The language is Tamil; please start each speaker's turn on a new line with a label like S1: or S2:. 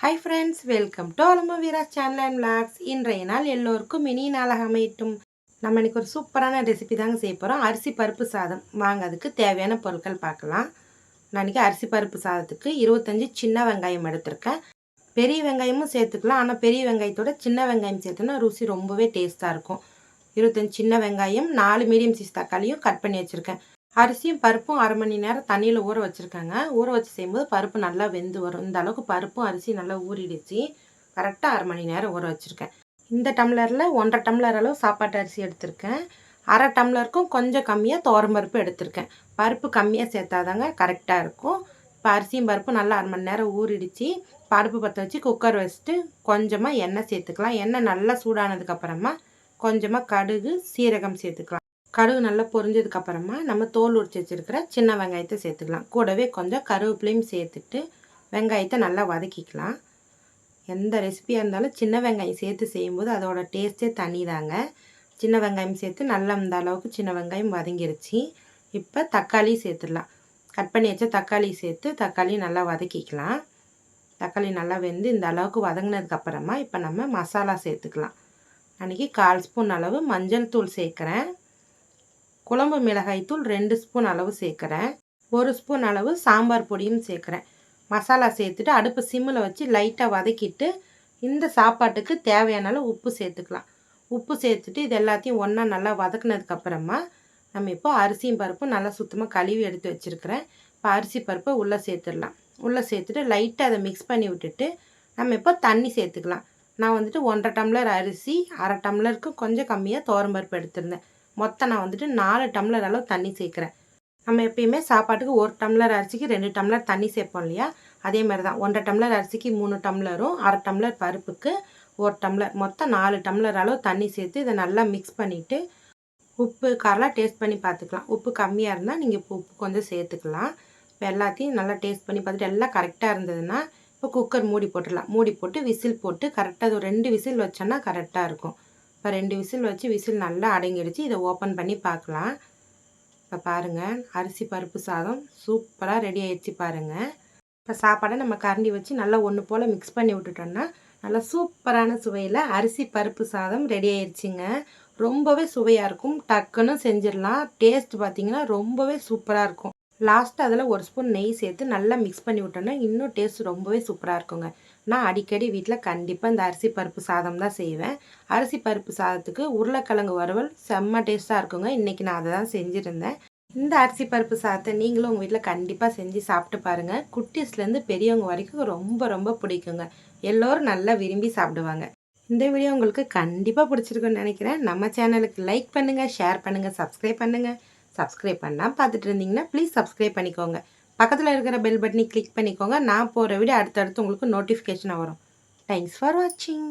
S1: Hi friends welcome to Alama Veera channel and vlogs இன்றைய நாள் எல்லோருக்கும் இனி நாளாக அமையட்டும். நம்ம இன்றைக்கி ஒரு சூப்பரான ரெசிபி தாங்க செய்ய போகிறோம் அரிசி பருப்பு சாதம். வாங்க அதுக்கு தேவையான பொருட்கள் பார்க்கலாம். நான் இன்றைக்கி அரிசி பருப்பு சாதத்துக்கு இருபத்தஞ்சி சின்ன வெங்காயம் எடுத்திருக்கேன். பெரிய வெங்காயமும் சேர்த்துக்கலாம். ஆனால் பெரிய வெங்காயத்தோட சின்ன வெங்காயம் சேர்த்தோன்னா ருசி ரொம்பவே டேஸ்ட்டாக இருக்கும். இருபத்தஞ்சி சின்ன வெங்காயம் நாலு மீடியம் சைஸ் தக்காளியும் கட் பண்ணி வச்சுருக்கேன். அரிசியும் பருப்பும் அரை மணி நேரம் தண்ணியில் ஊற வச்சுருக்காங்க. ஊற வச்சு செய்யும்போது பருப்பு நல்லா வெந்து வரும். இந்த அளவுக்கு பருப்பும் அரிசி நல்லா ஊறிடுச்சு. கரெக்டாக அரை மணி நேரம் ஊற வச்சுருக்கேன். இந்த டம்ளரில் ஒன்றரை டம்ளர் அளவு சாப்பாட்டு அரிசி எடுத்திருக்கேன். அரை டம்ளருக்கும் கொஞ்சம் கம்மியாக பருப்பு எடுத்திருக்கேன். பருப்பு கம்மியாக சேர்த்தாதாங்க கரெக்டாக இருக்கும். இப்போ அரிசியும் பருப்பும் நல்லா அரை மணி நேரம் ஊறிடுச்சு. பருப்பு பற்ற வச்சு குக்கர் வச்சுட்டு கொஞ்சமாக எண்ணெய் சேர்த்துக்கலாம். எண்ணெய் நல்லா சூடானதுக்கப்புறமா கொஞ்சமாக கடுகு சீரகம் சேர்த்துக்கலாம். கடுகு நல்லா பொரிஞ்சதுக்கப்புறமா நம்ம தோல் உரிச்சு வச்சுருக்கிற சின்ன வெங்காயத்தை சேர்த்துக்கலாம். கூடவே கொஞ்சம் கருவேப்பிலையும் சேர்த்துட்டு வெங்காயத்தை நல்லா வதக்கிக்கலாம். எந்த ரெசிபியாக இருந்தாலும் சின்ன வெங்காயம் சேர்த்து செய்யும்போது அதோட டேஸ்ட்டே தனி தாங்க சின்ன வெங்காயம் சேர்த்து நல்லா இந்த அளவுக்கு சின்ன வெங்காயம் வதங்கிருச்சு. இப்போ தக்காளி சேர்த்துடலாம். கட் பண்ணி வச்ச தக்காளி சேர்த்து தக்காளி நல்லா வதக்கிக்கலாம். தக்காளி நல்லா வெந்து இந்த அளவுக்கு வதங்கினதுக்கப்புறமா இப்போ நம்ம மசாலா சேர்த்துக்கலாம். அன்றைக்கி கால் ஸ்பூன் அளவு மஞ்சள் தூள் சேர்க்குறேன். குழம்பு மிளகாய்த்தூள் ரெண்டு ஸ்பூன் அளவு சேர்க்குறேன். ஒரு ஸ்பூன் அளவு சாம்பார் பொடியும் சேர்க்குறேன். மசாலா சேர்த்துட்டு அடுப்பு சிம்மில் வச்சு லைட்டாக வதக்கிட்டு இந்த சாப்பாட்டுக்கு தேவையான அளவு உப்பு சேர்த்துக்கலாம். உப்பு சேர்த்துட்டு இது எல்லாத்தையும் ஒன்றா நல்லா வதக்குனதுக்கப்புறமா நம்ம இப்போ அரிசியும் பருப்பும் நல்லா சுத்தமாக கழுவி எடுத்து வச்சுருக்கிறேன். இப்போ அரிசி பருப்பை உள்ளே சேர்த்துடலாம். உள்ளே சேர்த்துட்டு லைட்டாக அதை மிக்ஸ் பண்ணி விட்டுட்டு நம்ம இப்போ தண்ணி சேர்த்துக்கலாம். நான் வந்துட்டு ஒன்றரை டம்ளர் அரிசி அரை டம்ளருக்கு கொஞ்சம் கம்மியாக தோரம்பருப்பு எடுத்திருந்தேன். மொத்தம் நான் வந்துட்டு நாலு டம்ளர் அளவு தண்ணி சேர்க்குறேன். நம்ம எப்பயுமே சாப்பாட்டுக்கு ஒரு டம்ளர் அரிசிக்கு ரெண்டு டம்ளர் தண்ணி சேர்ப்போம் இல்லையா? அதே மாதிரி தான் ஒன்றரை டம்ளர் அரிசிக்கு மூணு டம்ளரும் அரை டம்ளர் பருப்புக்கு ஒரு டம்ளர். மொத்தம் நாலு டம்ளர் அளவு தண்ணி சேர்த்து இதை நல்லா மிக்ஸ் பண்ணிவிட்டு உப்பு காரெலாம் டேஸ்ட் பண்ணி பார்த்துக்கலாம். உப்பு கம்மியாக இருந்தால் நீங்கள் இப்போ உப்பு கொஞ்சம் சேர்த்துக்கலாம். இப்போ எல்லாத்தையும் நல்லா டேஸ்ட் பண்ணி பார்த்துட்டு எல்லாம் கரெக்டாக இருந்ததுன்னா இப்போ குக்கர் மூடி போட்டுடலாம். மூடி போட்டு விசில் போட்டு கரெக்டாக அது ரெண்டு விசில் வச்சோன்னா கரெக்டாக இருக்கும். இப்போ ரெண்டு விசில் வச்சு விசில் நல்லா அடங்கிடுச்சு. இதை ஓப்பன் பண்ணி பார்க்கலாம். இப்போ பாருங்கள் அரிசி பருப்பு சாதம் சூப்பராக ரெடி ஆயிடுச்சு பாருங்கள் இப்போ சாப்பாடை நம்ம கரண்டி வச்சு நல்லா ஒன்று போல் மிக்ஸ் பண்ணி விட்டுட்டோம்னா நல்லா சூப்பரான சுவையில் அரிசி பருப்பு சாதம் ரெடி ஆயிடுச்சுங்க. ரொம்பவே சுவையாக இருக்கும். டக்குன்னு செஞ்சிடலாம். டேஸ்ட் பார்த்திங்கன்னா ரொம்பவே சூப்பராக இருக்கும். லாஸ்ட்டு அதில் ஒரு ஸ்பூன் நெய் சேர்த்து நல்லா மிக்ஸ் பண்ணி விட்டோன்னா இன்னும் டேஸ்ட் ரொம்பவே சூப்பராக இருக்குங்க. நான் அடிக்கடி வீட்டில் கண்டிப்பாக இந்த அரிசி பருப்பு சாதம் தான் செய்வேன். அரிசி பருப்பு சாதத்துக்கு உருளைக்கிழங்கு வறுவல் செம்ம டேஸ்ட்டாக இருக்குங்க. இன்றைக்கி நான் அதை தான் செஞ்சுருந்தேன். இந்த அரிசி பருப்பு சாதத்தை நீங்களும் உங்கள் வீட்டில் கண்டிப்பாக செஞ்சு சாப்பிட்டு பாருங்கள் குட்டீஸ்லேருந்து பெரியவங்க வரைக்கும் ரொம்ப ரொம்ப பிடிக்குங்க. எல்லோரும் நல்லா விரும்பி சாப்பிடுவாங்க. இந்த வீடியோ உங்களுக்கு கண்டிப்பாக பிடிச்சிருக்குன்னு நினைக்கிறேன். நம்ம சேனலுக்கு லைக் பண்ணுங்கள் ஷேர் பண்ணுங்கள் சப்ஸ்கிரைப் பண்ணுங்கள் சப்ஸ்கிரைப் பண்ணால் பார்த்துட்டு இருந்தீங்கன்னா ப்ளீஸ் சப்ஸ்கிரைப் பண்ணிக்கோங்க. பக்கத்தில் இருக்கிற பெல் பட்டனை கிளிக் பண்ணிக்கோங்க. நான் போகிற வீடியோ அடுத்தடுத்து உங்களுக்கு நோட்டிஃபிகேஷனாக வரும். தேங்க்ஸ் ஃபார் வாட்சிங்